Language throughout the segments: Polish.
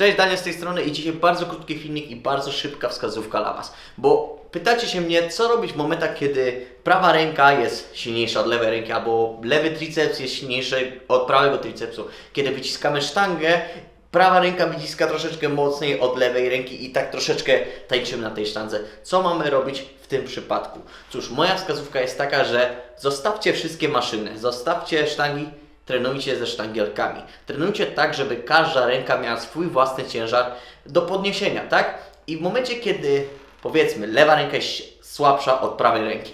Cześć, Daniel z tej strony i dzisiaj bardzo krótki filmik i bardzo szybka wskazówka dla Was. Bo pytacie się mnie, co robić w momentach, kiedy prawa ręka jest silniejsza od lewej ręki, albo lewy triceps jest silniejszy od prawego tricepsu. Kiedy wyciskamy sztangę, prawa ręka wyciska troszeczkę mocniej od lewej ręki i tak troszeczkę tańczymy na tej sztandze. Co mamy robić w tym przypadku? Cóż, moja wskazówka jest taka, że zostawcie wszystkie maszyny, zostawcie sztangi trenujcie ze sztangielkami. Trenujcie tak, żeby każda ręka miała swój własny ciężar do podniesienia, tak? I w momencie, kiedy powiedzmy lewa ręka jest słabsza od prawej ręki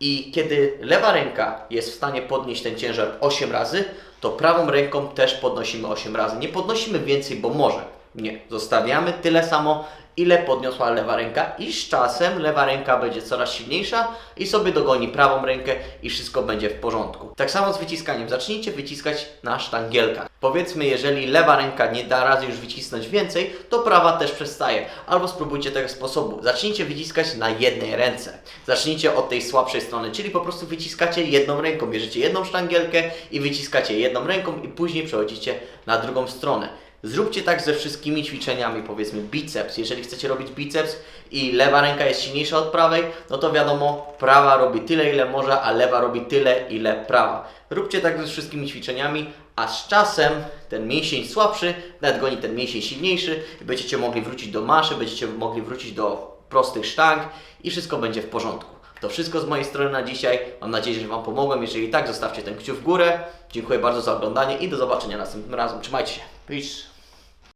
i kiedy lewa ręka jest w stanie podnieść ten ciężar 8 razy, to prawą ręką też podnosimy 8 razy. Nie podnosimy więcej, bo może. Nie, zostawiamy tyle samo, ile podniosła lewa ręka i z czasem lewa ręka będzie coraz silniejsza i sobie dogoni prawą rękę i wszystko będzie w porządku. Tak samo z wyciskaniem. Zacznijcie wyciskać na sztangielkach. Powiedzmy, jeżeli lewa ręka nie da razy już wycisnąć więcej, to prawa też przestaje. Albo spróbujcie tego sposobu. Zacznijcie wyciskać na jednej ręce. Zacznijcie od tej słabszej strony, czyli po prostu wyciskacie jedną ręką. Bierzecie jedną sztangielkę i wyciskacie jedną ręką i później przechodzicie na drugą stronę. Zróbcie tak ze wszystkimi ćwiczeniami, powiedzmy biceps. Jeżeli chcecie robić biceps i lewa ręka jest silniejsza od prawej, no to wiadomo, prawa robi tyle, ile może, a lewa robi tyle, ile prawa. Róbcie tak ze wszystkimi ćwiczeniami, a z czasem ten mięsień słabszy nadgoni ten mięsień silniejszy i będziecie mogli wrócić do maszy, będziecie mogli wrócić do prostych sztang i wszystko będzie w porządku. To wszystko z mojej strony na dzisiaj. Mam nadzieję, że Wam pomogłem. Jeżeli tak, zostawcie ten kciuk w górę. Dziękuję bardzo za oglądanie i do zobaczenia następnym razem. Trzymajcie się. Peace.